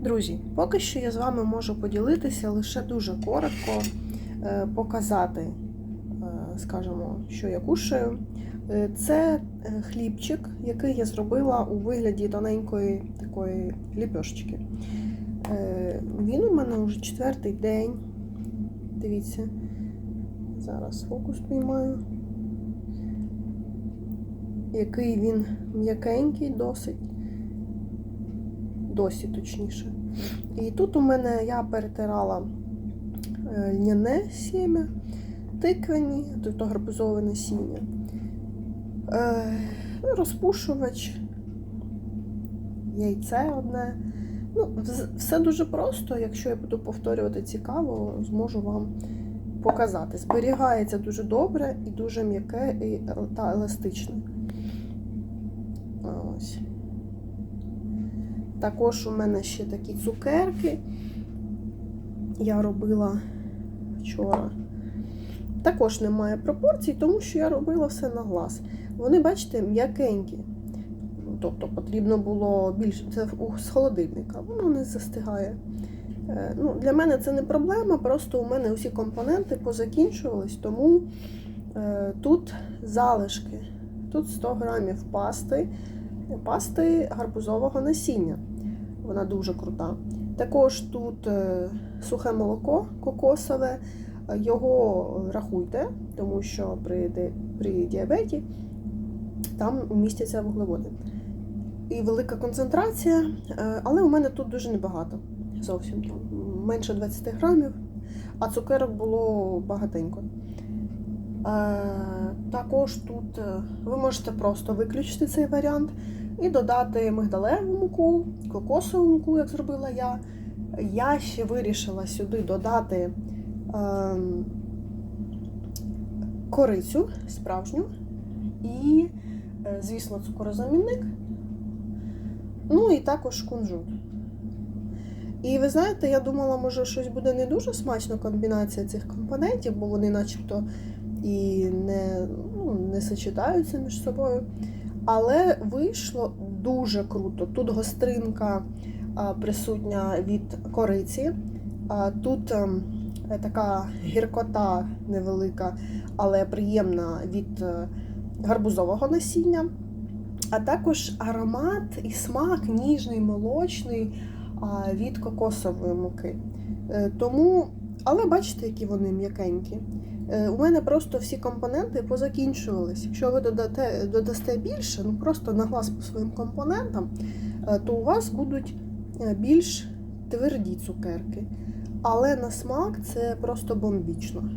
Друзі, поки що я з вами можу поділитися лише дуже коротко, е, показати, е, скажімо, що я кушаю. Е, Це хлібчик, який я зробила у вигляді тоненької такої ліпешечки. Він у мене вже четвертий день. Дивіться, зараз фокус піймаю. Який він м'якенький досить. Досі точніше. І тут у мене я перетирала е, льняне сім'я, тиквені, тобто гарбузове насіння, е, розпушувач, яйце одне. Ну, все дуже просто. Якщо я буду повторювати цікаво, зможу вам показати. Зберігається дуже добре і дуже м'яке і та еластичне. Також у мене ще такі цукерки. Я робила вчора. Також немає пропорцій, тому що я робила все на глаз. Вони, бачите, м'якенькі. Тобто потрібно було більше. Це з холодильника, воно не застигає. Е, Ну, для мене це не проблема, просто у мене усі компоненти позакінчувались, тому е, тут залишки. Тут 100 грамів пасти, пасти гарбузового насіння. Вона дуже крута. Також тут е, сухе молоко кокосове. Його рахуйте, тому що при, при діабеті там містяться вуглеводи. І велика концентрація, е, але у мене тут дуже небагато. Зовсім менше 20 грамів, а цукерок було багатенько. Е, Також тут ви можете просто виключити цей варіант і додати мигдалеву муку, кокосову муку, як зробила я. Я ще вирішила сюди додати ем, корицю справжню і, е, звісно, цукорозамінник. Ну і також кунжут. І ви знаєте, я думала, може щось буде не дуже смачно комбінація цих компонентів, бо вони начебто і не, ну, не сочетаються між собою. Але вийшло дуже круто. Тут гостринка присутня від кориці, тут ем, така гіркота невелика, але приємна від е, гарбузового насіння. А також аромат і смак ніжний, молочний від кокосової муки. Е, Тому, але бачите, які вони м'якенькі. Е, У мене просто всі компоненти позакінчувались. Якщо ви додате, додасте більше, ну просто на глаз по своїм компонентам, е, то у вас будуть е, більш тверді цукерки. Але на смак це просто бомбічно.